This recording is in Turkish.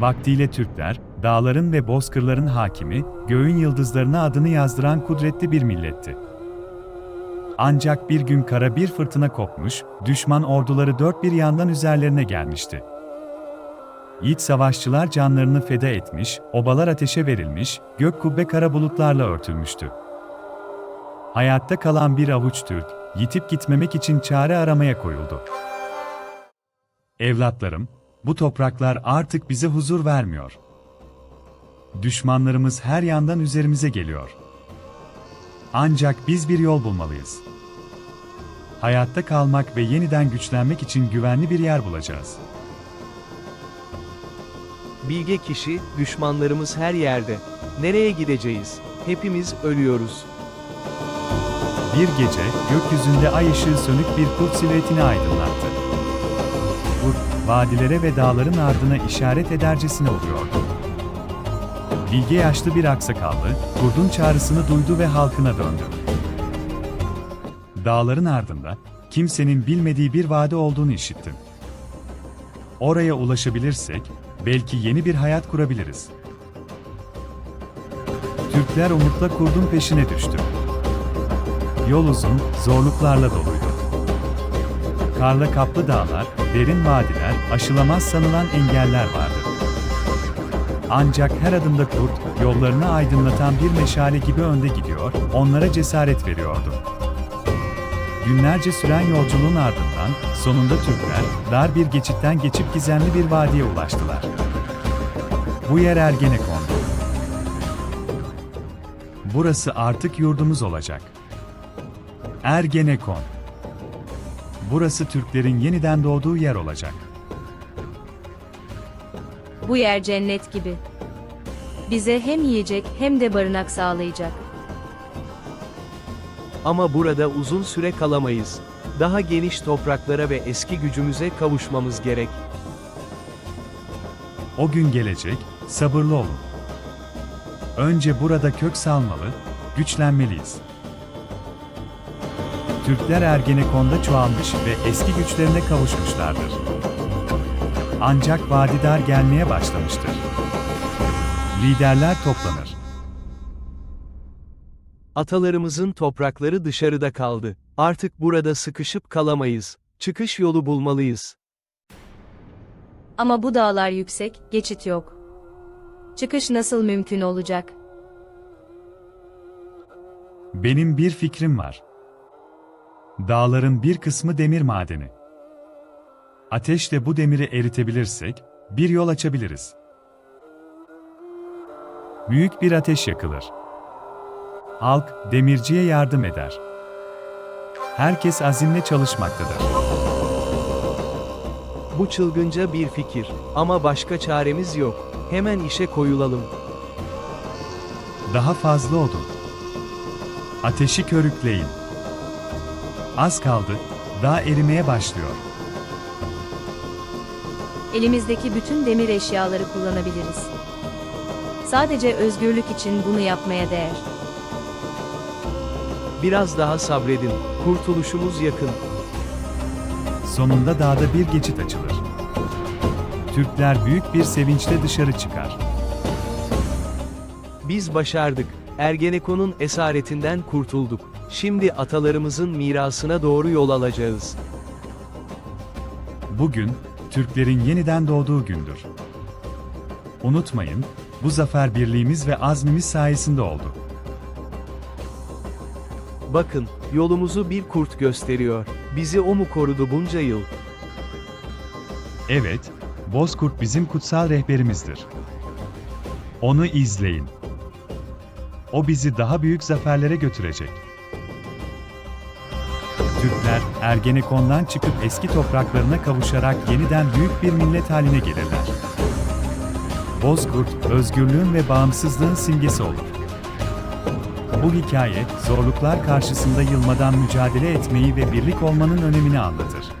Vaktiyle Türkler, dağların ve bozkırların hakimi, göğün yıldızlarına adını yazdıran kudretli bir milletti. Ancak bir gün kara bir fırtına kopmuş, düşman orduları dört bir yandan üzerlerine gelmişti. Yiğit savaşçılar canlarını feda etmiş, obalar ateşe verilmiş, gök kubbe kara bulutlarla örtülmüştü. Hayatta kalan bir avuç Türk, yitip gitmemek için çare aramaya koyuldu. Evlatlarım, bu topraklar artık bize huzur vermiyor. Düşmanlarımız her yandan üzerimize geliyor. Ancak biz bir yol bulmalıyız. Hayatta kalmak ve yeniden güçlenmek için güvenli bir yer bulacağız. Bilge kişi, düşmanlarımız her yerde. Nereye gideceğiz? Hepimiz ölüyoruz. Bir gece gökyüzünde ay ışığı sönük bir kurt silüetini aydınlattı. Vadilere ve dağların ardına işaret edercesine oluyordu. Bilge yaşlı bir aksakallı, kurdun çağrısını duydu ve halkına döndü. Dağların ardında, kimsenin bilmediği bir vade olduğunu işittim. Oraya ulaşabilirsek, belki yeni bir hayat kurabiliriz. Türkler umutla kurdun peşine düştü. Yol uzun, zorluklarla doluydu. Karla kaplı dağlar, derin vadiler, aşılamaz sanılan engeller vardı. Ancak her adımda kurt, yollarını aydınlatan bir meşale gibi önde gidiyor, onlara cesaret veriyordu. Günlerce süren yolculuğun ardından, sonunda Türkler, dar bir geçitten geçip gizemli bir vadiye ulaştılar. Bu yer Ergenekon'du. Burası artık yurdumuz olacak. Ergenekon. Burası Türklerin yeniden doğduğu yer olacak. Bu yer cennet gibi. Bize hem yiyecek hem de barınak sağlayacak. Ama burada uzun süre kalamayız. Daha geniş topraklara ve eski gücümüze kavuşmamız gerek. O gün gelecek, sabırlı olun. Önce burada kök salmalı, güçlenmeliyiz. Türkler Ergenekon'da çoğalmış ve eski güçlerine kavuşmuşlardır. Ancak vadidar gelmeye başlamıştır. Liderler toplanır. Atalarımızın toprakları dışarıda kaldı. Artık burada sıkışıp kalamayız. Çıkış yolu bulmalıyız. Ama bu dağlar yüksek, geçit yok. Çıkış nasıl mümkün olacak? Benim bir fikrim var. Dağların bir kısmı demir madeni. Ateşle bu demiri eritebilirsek, bir yol açabiliriz. Büyük bir ateş yakılır. Halk, demirciye yardım eder. Herkes azimle çalışmaktadır. Bu çılgınca bir fikir. Ama başka çaremiz yok. Hemen işe koyulalım. Daha fazla odun. Ateşi körükleyin. Az kaldı, dağ erimeye başlıyor. Elimizdeki bütün demir eşyaları kullanabiliriz. Sadece özgürlük için bunu yapmaya değer. Biraz daha sabredin. Kurtuluşumuz yakın. Sonunda dağda bir geçit açılır. Türkler büyük bir sevinçle dışarı çıkar. Biz başardık. Ergenekon'un esaretinden kurtulduk. Şimdi atalarımızın mirasına doğru yol alacağız. Bugün, Türklerin yeniden doğduğu gündür. Unutmayın, bu zafer birliğimiz ve azmimiz sayesinde oldu. Bakın, yolumuzu bir kurt gösteriyor. Bizi o mu korudu bunca yıl? Evet, Bozkurt bizim kutsal rehberimizdir. Onu izleyin. O bizi daha büyük zaferlere götürecek. Türkler, Ergenekon'dan çıkıp eski topraklarına kavuşarak yeniden büyük bir millet haline gelirler. Bozkurt, özgürlüğün ve bağımsızlığın simgesi olur. Bu hikaye, zorluklar karşısında yılmadan mücadele etmeyi ve birlik olmanın önemini anlatır.